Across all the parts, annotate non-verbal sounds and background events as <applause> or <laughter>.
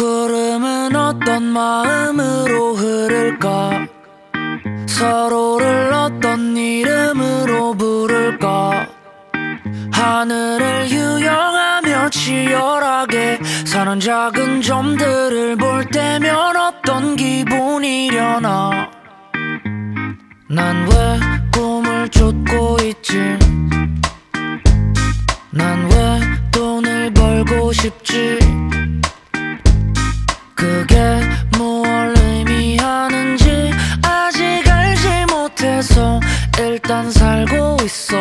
구름은 어떤 마음으로 흐를까? 서로를 어떤 이름으로 부를까? 하늘을 유영하며 치열하게 사는 작은 점들을 볼 때면 어떤 기분이려나? 난 왜 꿈을 쫓고 있지? 난 왜 돈을 벌고 싶지 그게 뭘 의미하는지 아직 알지 못해서 일단 살고 있어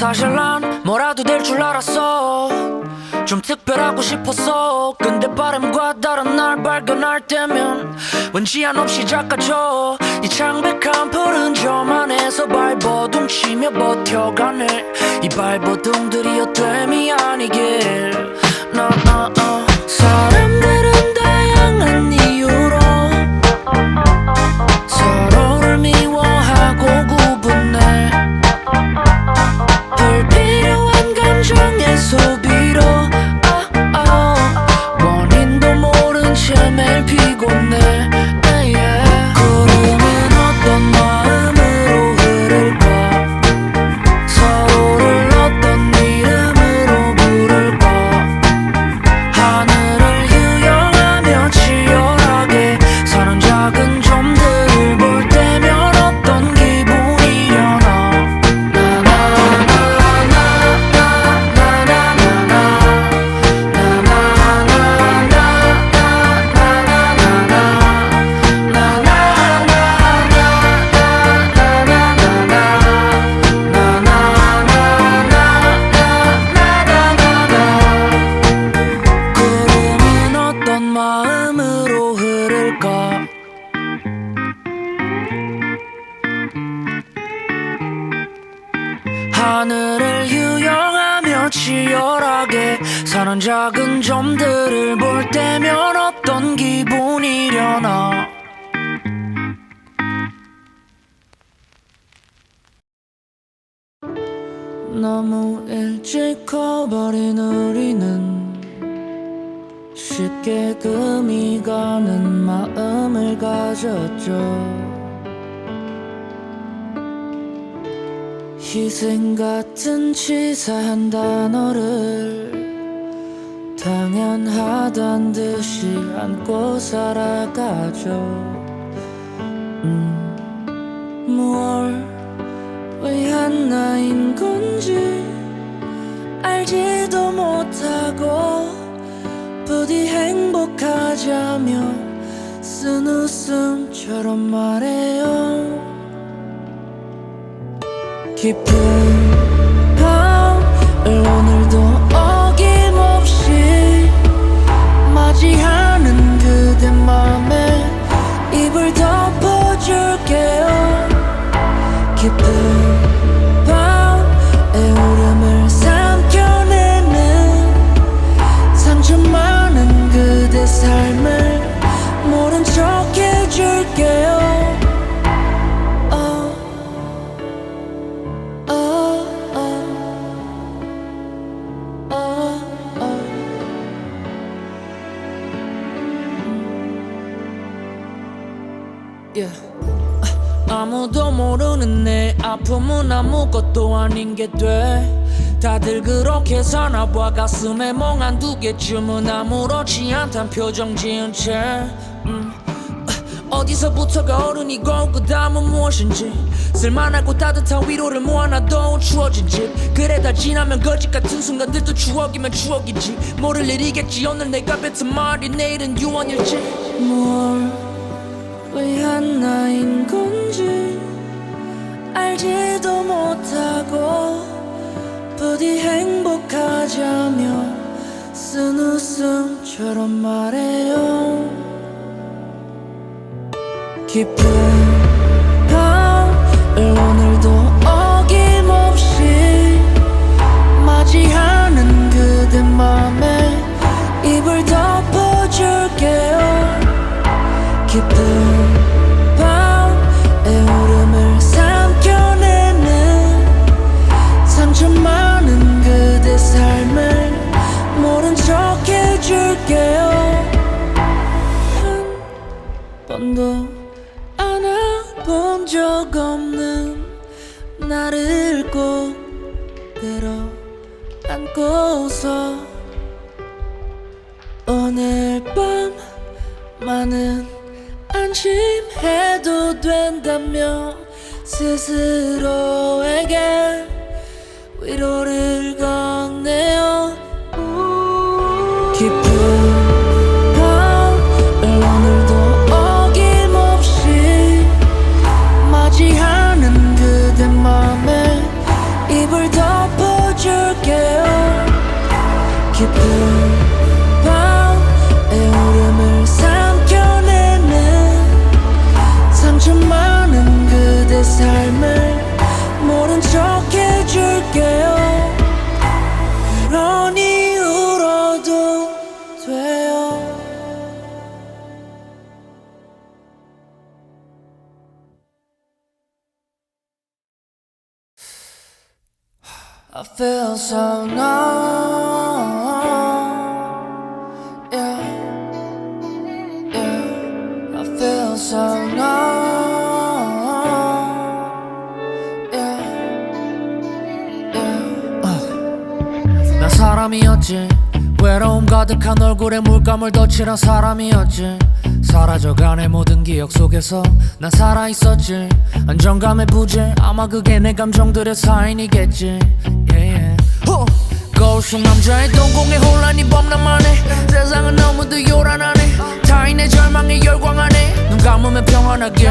사실 난 뭐라도 될 줄 알았어. 좀 특별하고 싶었어. 근데 바람과 다른 날 발견할 때면 왠지 한없이 작아져. 이 창백한 푸른 점 안에서 발버둥 치며 버텨가네. 이 발버둥들이 헛됨이 아니길. 나, 아, 아. 사람들 감정 치열하게 사는 작은 점들을 볼 때면 어떤 기분이려나. 너무 일찍 커버린 우리는 쉽게 금이 가는 마음을 가졌죠 희생 같은 치사한 단어를 당연하단 듯이 안고 살아가죠. 음, 뭘 위한 나인 건지 알지도 못하고 부디 행복하자며 쓴 웃음처럼 말해요 깊은 Yeah. 아, 아무도 모르는 내 아픔은 아무것도 아닌 게 돼. 다들 그렇게 사나봐 가슴에 멍한 두 개쯤은 아무렇지 않단 표정 지은 채 음. 어, 어디서부터가 어른이고 그 다음은 무엇인지 쓸만하고 따뜻한 위로를 모아놔도 추워진 집 그래 다 지나면 거짓 같은 순간들도 추억이면 추억이지 모를 일이겠지 오늘 내가 뱉은 말이 내일은 유언일지 뭘 위한 나인 건지 알지도 못하고 부디 행복하자며 쓴 웃음처럼 말해요. 깊은 오늘 밤만은 안심해도 된다며 스스로에게 위로를 건네요 I feel so numb. Yeah. Yeah. I feel so numb. Yeah. Yeah. 난 사람이었지. 외로움 가득한 얼굴에 물감을 덧칠한 사람이었지. 사라져가네 모든 기억 속에서 난 살아있었지. 안정감의 부재 아마 그게 내 감정들의 사인이겠지! 속 남자의 동공의 혼란이 범람하네. 세상은 너무도 요란하네. 타인의 절망에 열광하네. 눈 감으면 평안하게.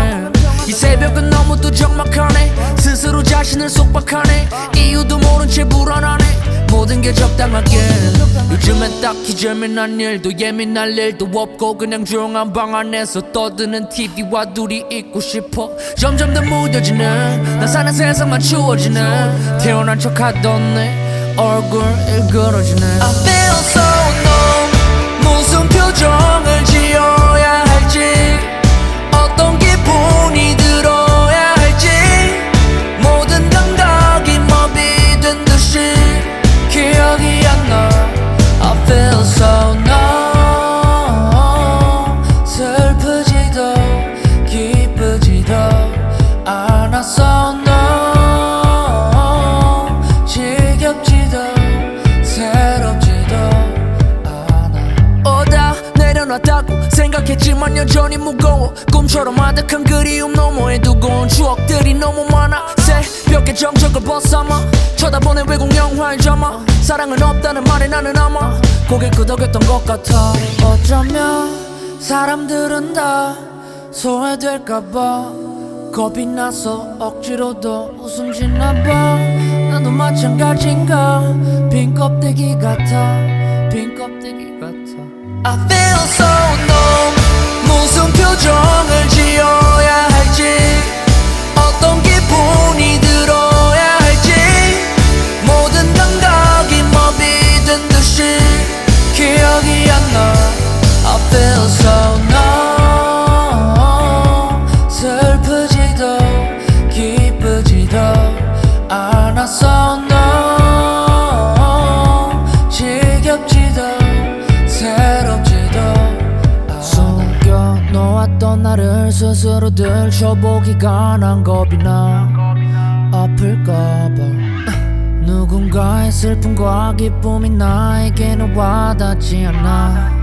이 새벽은 너무도 적막하네. 스스로 자신을 속박하네. 이유도 모른 채 불안하네. 모든 게 적당하게. 요즘엔 딱히 재미난 일도 예민할 일도 없고 그냥 조용한 방 안에서 떠드는 TV와 둘이 있고 싶어. 점점 더 무뎌지는 난 사는 세상만 추워지는 태어난 척 하던 내 얼굴 일그러지네 정적을 벗삼아. 쳐다보는 외국 영화의 점화 사랑은 없다는 말에 나는 아마 고개 끄덕였던 것 같아. 어쩌면 사람들은 다 소외될까봐 겁이 나서 억지로도 웃음 짓나봐. 나도 마찬가지인가? 빈 껍데기 같아. 빈 껍데기 같아. I feel so numb 나에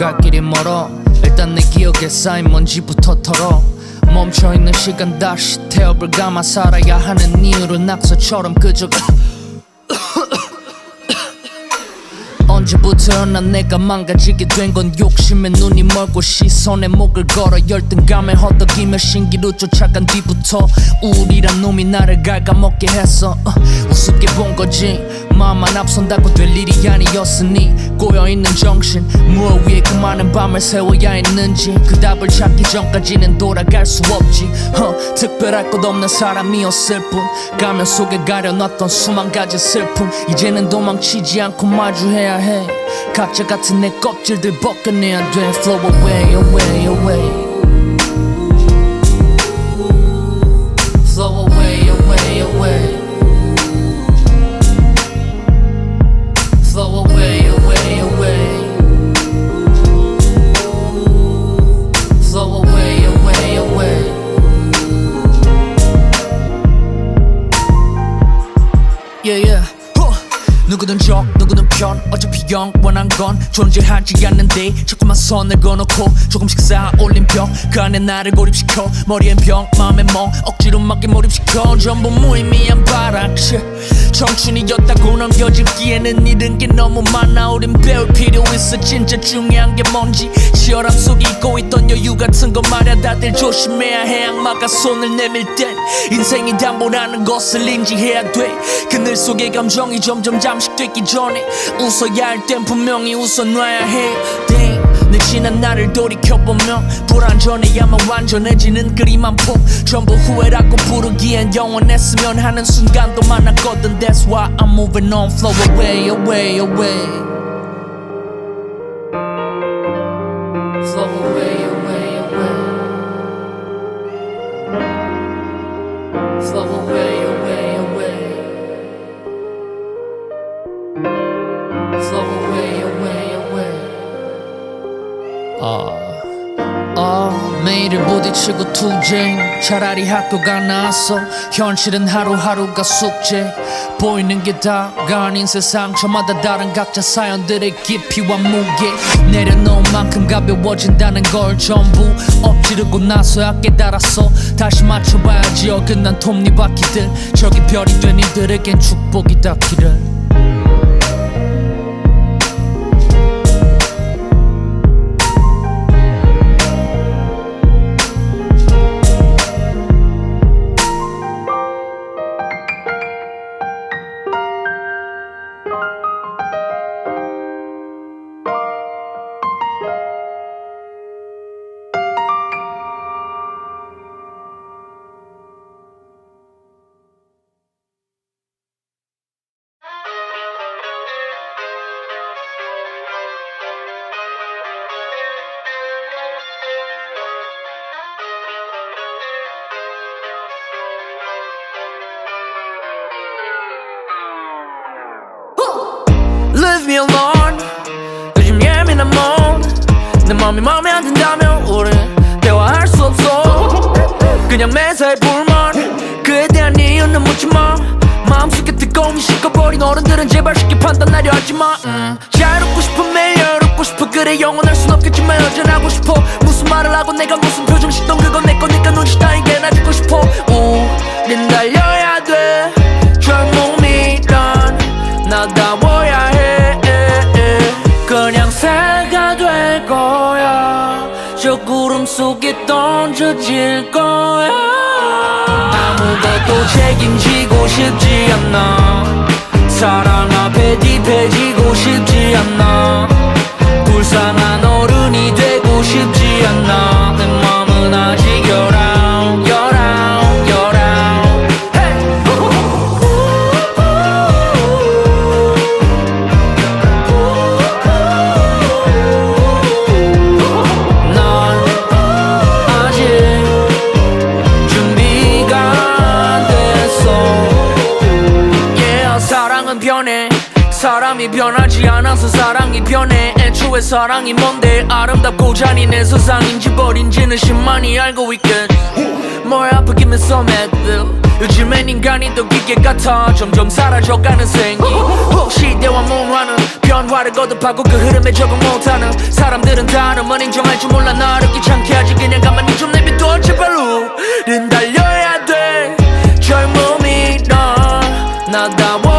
갈 길이 멀어. 일단 내 기억에 쌓인 먼지부터 털어. 멈춰있는 시간 다시 태엽을 감아 살아야 하는 이유로 낙서처럼 그저 <coughs> 언제부터였나 내가 망가지게 된 건 욕심에 눈이 멀고 시선에 목을 걸어 열등감에 헛떡이며 신기루 쫓아간 뒤부터 우울이란 놈이 나를 갉아먹게 했어 어, 우습게 본 거지 마음만 앞선다고 될 일이 아니었으니 꼬여있는 정신 무엇 위에 그 많은 밤을 세워야 했는지 그 답을 찾기 전까지는 돌아갈 수 없지. 어, 특별할 것 없는 사람이었을 뿐 가면 속에 가려놨던 수만 가지 슬픔 이제는 도망치지 않고 마주해야 해. 가짜 같은 내 껍질들 벗겨내야 돼. Flow away away away 존재하지 않는데 자꾸만 선을 그어놓고 조금씩 쌓아 올린 벽 그 안에 나를 고립시켜. 머리엔 병 마음엔 멍 억지로 막게 몰입시켜. 전부 무의미한 shit. 청춘이었다고 넘겨짚기에는 잃은 게 너무 많아. 우린 배울 필요 있어. 진짜 중요한 게 뭔지. 치열함 속에 잊고 있던 여유 같은 거 말야 다들 조심해야 해. 악마가 손을 내밀 땐 인생이 담보라는 것을 인지해야 돼. 그늘 속의 감정이 점점 잠식되기 전에 웃어야 할 땐 분명히 웃어 놔야 해. Damn. 내 지난 나를 돌이켜보면 불완전해야만 완전해지는 그림 한폭 전부 후회라고 부르기엔 영원했으면 하는 순간도 많았거든. That's why I'm moving on. Flow away away away 투쟁 차라리 학교가 나았어 현실은 하루하루가 숙제. 보이는 게 다가 아닌 세상 저마다 다른 각자 사연들의 깊이와 무게. 내려놓은 만큼 가벼워진다는 걸 전부 엎지르고 나서야 깨달았어. 다시 맞춰봐야지 어긋난 톱니바퀴들. 저기 별이 된 이들에겐 축복이 닿기를 맘이 마음에 안 든다면 우리 대화할 수 없어. 그냥 매사에 불만 그에 대한 이유는 묻지마. 마음속에 뜨거움이 식어버린 어른들은 제발 쉽게 판단하려 하지마. 음. 잘 웃고 싶어 매일 웃고 싶어. 그래 영원할 순 없겠지만 여전하고 싶어. 무슨 말을 하고 내가 무슨 표정 짓던 그건 내 거니까 눈치 따위게 나 주고 싶어. 우린 달려야 돼 던져질 거야. 아무것도 책임지고 싶지 않아. 사랑 앞에 딥해지고 싶지 변해. 사람이 변하지 않아서 사랑이 변해. 애초에 사랑이 뭔데? 아름답고 잔인한 세상인지 버린지는 신만이 알고 있겠 뭘 아프기면 써매도. 요즘엔 인간이 더 기계 같아. 점점 사라져가는 생기 시대와 문화는 변화를 거듭하고 그 흐름에 적응 못하는 사람들은 다름은 인정할 줄 몰라. 나를 귀찮게 하지. 그냥 가만히 좀 내비둬 제발 우린 달려야 돼. 젊음이라 나다워야 해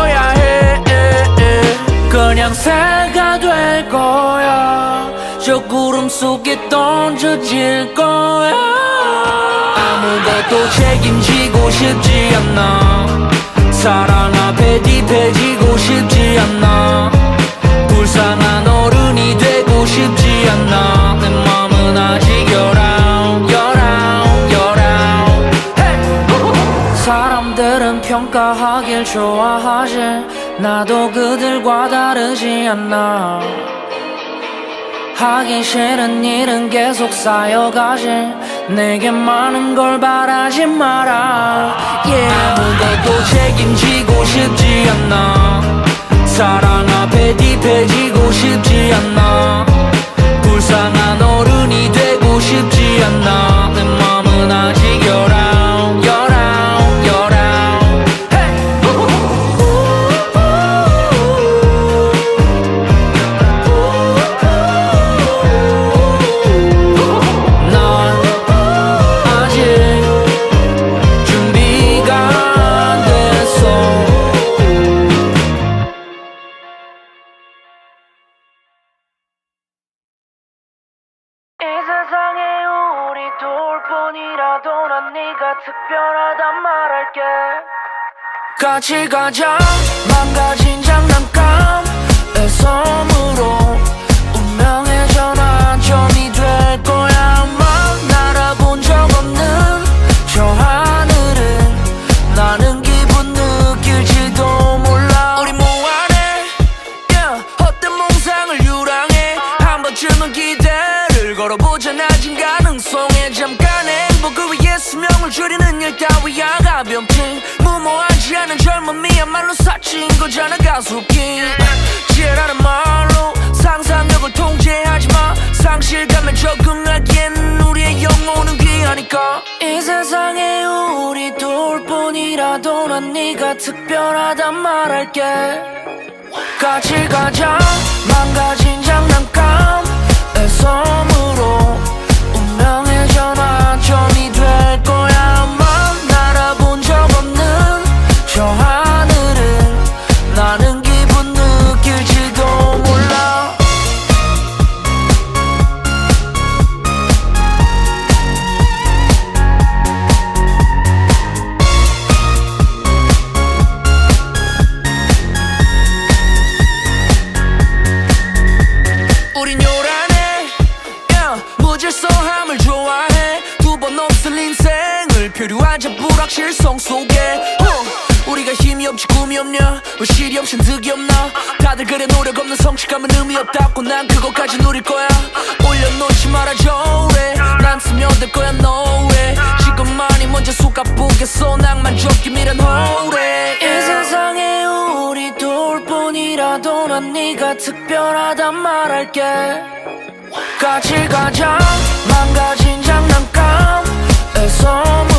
새가 될 거야. 저 구름 속에 던져질 거야. 아무것도 책임지고 싶지 않아. 사랑 앞에 딥 않아 하기 싫은 일은 계속 쌓여가지. 내게 많은 걸 바라지 마라. yeah. 아무것도 책임지고 싶지 않아 사랑 앞에 딥해지고 싶지 않아 불쌍한 어른이 되고 싶지 않아 내 맘은 아직 열아 같이 가자. 망가진 장난감의 섬으로 운명의 전환점이 될 거야 막 날아본 적 없는 저 하늘을 나는 기분 느낄지도 몰라. 우리 뭐하네 yeah, 헛된 몽상을 유랑해. 한 번쯤은 기대를 걸어보자 낮은 가능성에. 잠깐의 행복을 위해 수명을 줄이는 일 따위야 가볍지 무모하지 않은 젊음이야말로 사치인 거잖아 가속기. 지혜라는 말로 상상력을 통제하지 마. 상실감에 적응하기엔 우리의 영혼은 귀하니까. 이 세상에 우리 둘 뿐이라도 난 네가 특별하단 말할게. 같이 가자. 망가진 장난감의 섬 특별하단 말할게. 같이 가자 망가진 장난감의 섬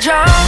job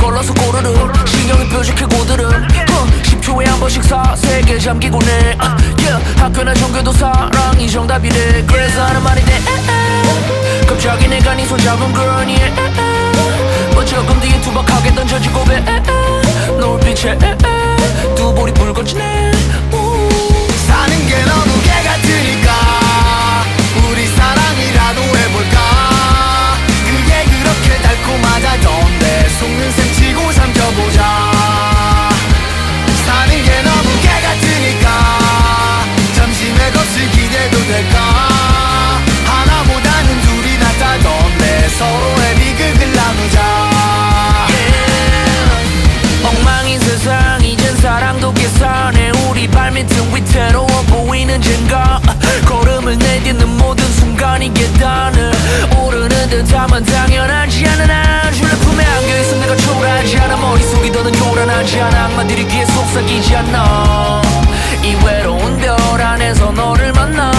몰라서 꼬르르 신경이 뾰족해 고드름 어, 10초에 한 번씩 사세계 잠기고 내 아, yeah. 학교나 전교도 사랑이 정답이래 그래서 하는 말이 돼. 갑자기 내가 네 손 잡은 girl yeah. 뭐 조금 뒤에 투박하게 고백 에에. 노을빛에. 두 볼이 붉어지네 보이는 젠가 걸음을 내딛는 모든 순간이 계단을 오르는 듯하면 당연하지 않은 아주 내 품에 안겨있음 내가 초라하지 않아. 머릿속이 더는 요란하지 않아. 악마들이 귀에 속삭이지 않아. 이 외로운 별 안에서 너를 만나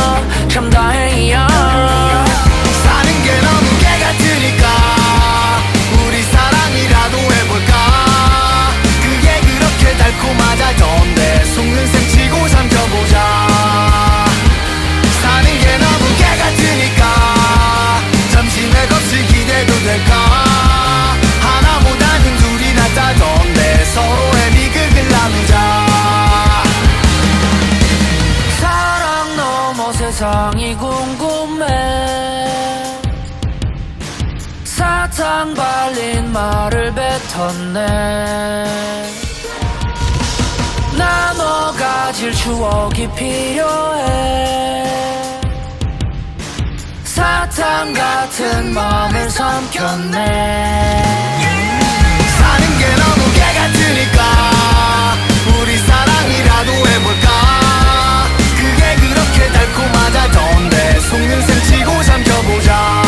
같았네 나눠 가질 추억이 필요해. 사탕 같은 마음을 삼켰네. 사는 게 너무 개 같으니까 우리 사랑이라도 해볼까? 그게 그렇게 달콤하다던데 속눈썹 치고 삼켜보자.